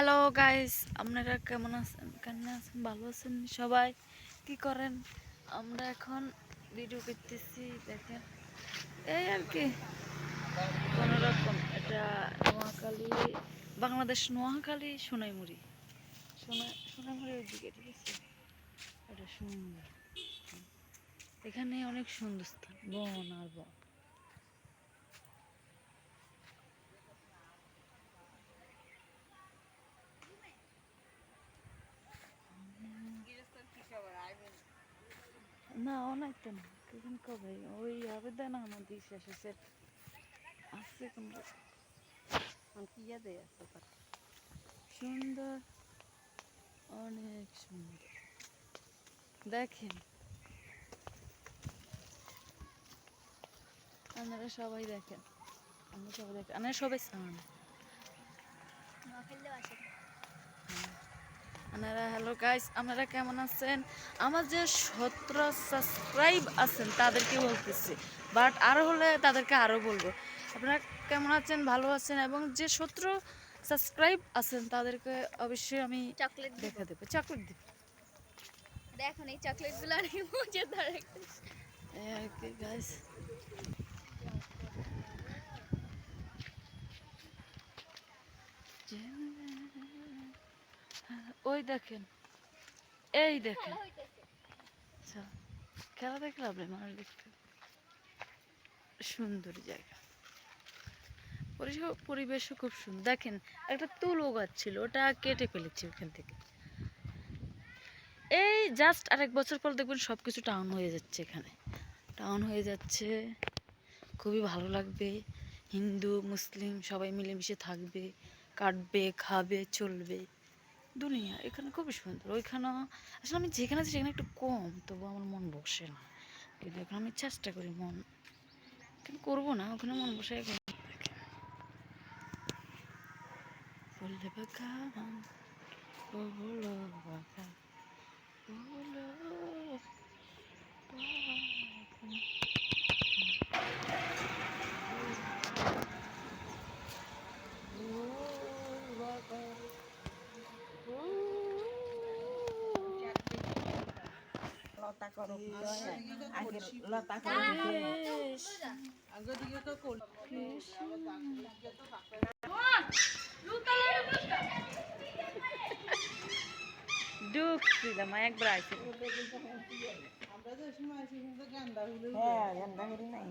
Hello guys আপনারা কেমন আছেন? কেমন আছেন? ভালো আছেন সবাই? কি করেন? আমরা এখন ভিডিও করতেছি, দেখেন। এই আর কি। কোনো রকম এটা নোয়াখালী, বাংলাদেশ নোয়াখালী সোনাইমুড়ি। সোনা, সোনাইমুড়ি ওইদিকে, ঠিক আছে? এটা সুন্দর। এখানে অনেক সুন্দর স্থান, বন আর বন। না অনেক তো না কখন কবে? ওই হবে দেয় না আমাদের শেষের আছে কিন্তু ইয়াদে আছে সুন্দর, অনেক সুন্দর। দেখেন। আপনারা সবাই দেখেন। আমরা সবাই দেখেন। আপনারা সবাই চান। আপনারা হ্যালো গাইস আপনারা কেমন আছেন? আমার যে সতেরো সাবস্ক্রাইব আছেন তাদেরকে বলতেছি। বাট আরও হলে তাদেরকে আরও বলব। আপনারা কেমন আছেন ভালো আছেন? এবং যে সতেরো সাবস্ক্রাইব আছেন তাদেরকে অবশ্যই আমি চকলেট দেখা দেবো। চকলেট দিব। দেখুন এই চকলেটগুলো অনেক মজাদার একটা আর কি গাইস। ওই দেখেন। এই দেখেন। খেলা হইতেছে। আচ্ছা খেলা দেখলে হবে মানুষ দেখতে। সুন্দর জায়গা। পরিবেশ- পরিবেশও খুব সুন্দর। দেখেন একটা তুলো গাছ ছিল ওটা কেটে ফেলেছি ওখান থেকে। এই জাস্ট আরেক বছর পর দেখবেন সব কিছু টাউন হয়ে যাচ্ছে এখানে। টাউন হয়ে যাচ্ছে। খুবই ভালো লাগবে। হিন্দু মুসলিম সবাই মিলেমিশে থাকবে কাটবে খাবে চলবে। দুনিয়া, এখানে খুবই সুন্দর। ওইখানে আসলে আমি যেখানে আছি সেখানে একটু কম, তবু আমার মন বসে না। কিন্তু এখন আমি চেষ্টা করি মন। কিন্তু করব না, ওখানে মন বসে এখন বললে বাগান বলো বাগান। ও বাগান। ও লতা করো। আগে লতা করো কৃষ্ণ ঢুকছিলাম একবার আইসি। হ্যাঁ গেন্দা নাই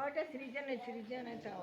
ওটা সৃজনে সৃজনে চাও।